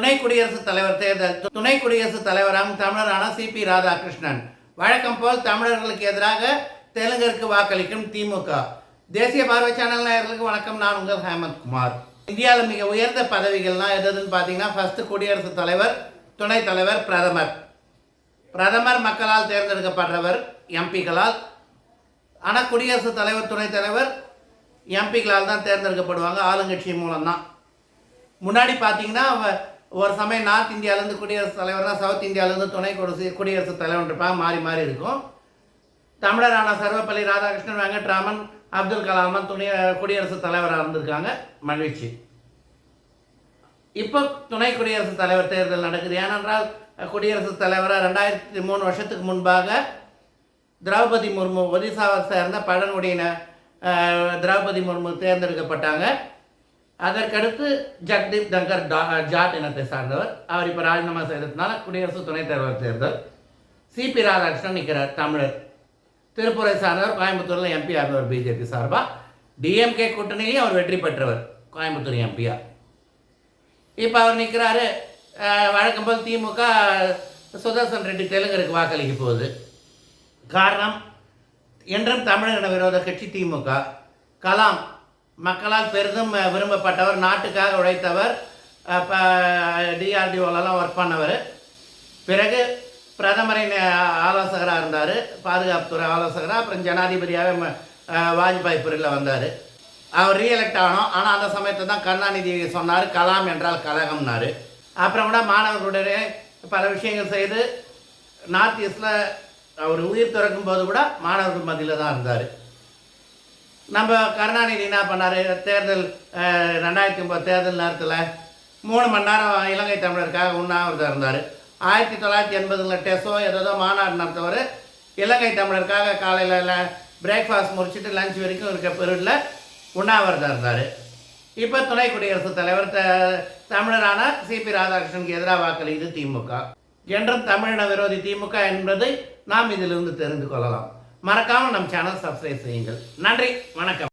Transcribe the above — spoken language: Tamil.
துணை குடியரசுத் தலைவர் தேர்தல் துணை குடியரசுத் தலைவராகும் தமிழரான சிபி ராதாகிருஷ்ணன். வழக்கம் போல் தமிழர்களுக்கு எதிராக தெலுங்கருக்கு வாக்களிக்கும் திமுக. தேசிய பார்வை சேனல் நேயர்களுக்கு வணக்கம். நான் உங்கள் ஹேமந்த் குமார். இந்தியாவில் மிக உயர்ந்த பதவிகள்லாம் எது எதுன்னு பார்த்தீங்கன்னா ஃபஸ்ட்டு குடியரசுத் தலைவர் துணைத் தலைவர் பிரதமர். பிரதமர் மக்களால் தேர்ந்தெடுக்கப்படுறவர் எம்பிக்களால். ஆனால் குடியரசுத் தலைவர் துணைத் தலைவர் எம்பிக்களால் தான் தேர்ந்தெடுக்கப்படுவாங்க. ஆளுங்கட்சி மூலம்தான். முன்னாடி பார்த்தீங்கன்னா ஒரு சமயம் நார்த் இந்தியாவிலேருந்து குடியரசுத் தலைவர்னா சவுத் இந்தியாவிலேருந்து துணை குடியரசு குடியரசுத் தலைவர் இருப்பாங்க மாறி மாறி இருக்கும். தமிழரான சர்வப்பள்ளி ராதாகிருஷ்ணன் வெங்கட்ராமன் அப்துல் கலாமன் துணை குடியரசுத் தலைவராக இருந்திருக்காங்க. மகிழ்ச்சி. இப்போ துணை குடியரசுத் தலைவர் தேர்தல் நடக்குது. ஏனென்றால் குடியரசுத் தலைவராக ரெண்டாயிரத்தி மூணு வருஷத்துக்கு முன்பாக திரௌபதி முர்மு ஒடிசாவை சேர்ந்த பழங்குடியின திரௌபதி முர்மு தேர்ந்தெடுக்கப்பட்டாங்க. அதற்கடுத்து ஜக்தீப் தங்கர் டா- ஜாட் இனத்தை சார்ந்தவர். அவர் இப்போ ராஜினாமா செய்ததுனால குடியரசு துணைத் தலைவர் தேர்தல் சிபி ராதாகிருஷ்ணன் நிற்கிறார் தமிழர். திருப்பூரை சார்ந்தவர் கோயம்புத்தூரில் எம்பி ஆனவர் பிஜேபி சார்பாக டிஎம்கே கூட்டணியிலையும் அவர் வெற்றி பெற்றவர் கோயம்புத்தூர் எம்பியா இப்போ அவர் நிற்கிறாரு வழக்கம் போல் திமுக சுதர்சன் ரெட்டி தெலுங்கருக்கு வாக்களிக்க போகுது. காரணம் என்றும் தமிழக விரோத கட்சி திமுக. கலாம் மக்களால் பெரிதும் விரும்பப்பட்டவர் நாட்டுக்காக உழைத்தவர் டிஆர்டிஓலலாம் ஒர்க் பண்ணவர். பிறகு பிரதமரின் ஆலோசகராக இருந்தார் பாதுகாப்புத்துறை ஆலோசகராக அப்புறம் ஜனாதிபதியாக வாஜ்பாய் பிரிவில் வந்தார். அவர் ரீஎலெக்ட் ஆனோம். ஆனால் அந்த சமயத்தில் தான் கருணாநிதி சொன்னார் கலாம் என்றால் கழகம்னார் அப்புறம் கூட மாணவர்களுடைய பல விஷயங்கள் செய்து நார்த் ஈஸ்டில் அவர் உயிர் திறக்கும் போது கூட மாணவர்கள் மத்தியில் தான் இருந்தார். நம்ம கருணாநிதி என்ன பண்ணார்? தேர்தல் ரெண்டாயிரத்தி ஒம்பது தேர்தல் நேரத்தில் மூணு மணி நேரம் இலங்கை தமிழருக்காக உண்ணாவிரதம் இருந்தார். ஆயிரத்தி தொள்ளாயிரத்தி எண்பதுல டெஸோ ஏதோ மாநாடு நடத்தவர். இலங்கை தமிழருக்காக காலையில் பிரேக்ஃபாஸ்ட் முடிச்சுட்டு லஞ்ச் வரைக்கும் இருக்க பீரியடில் உண்ணாவிரதம் இருந்தார். இப்போ துணை குடியரசுத் தலைவர் த தமிழரான சிபி ராதாகிருஷ்ணனுக்கு எதிராக வாக்களிக்குது திமுக என்றும் தமிழின விரோதி திமுக என்பதை நாம் இதிலிருந்து தெரிந்து கொள்ளலாம். மறக்காமல் நம் சேனல் சப்ஸ்கிரைப் செய்யுங்கள். நன்றி வணக்கம்.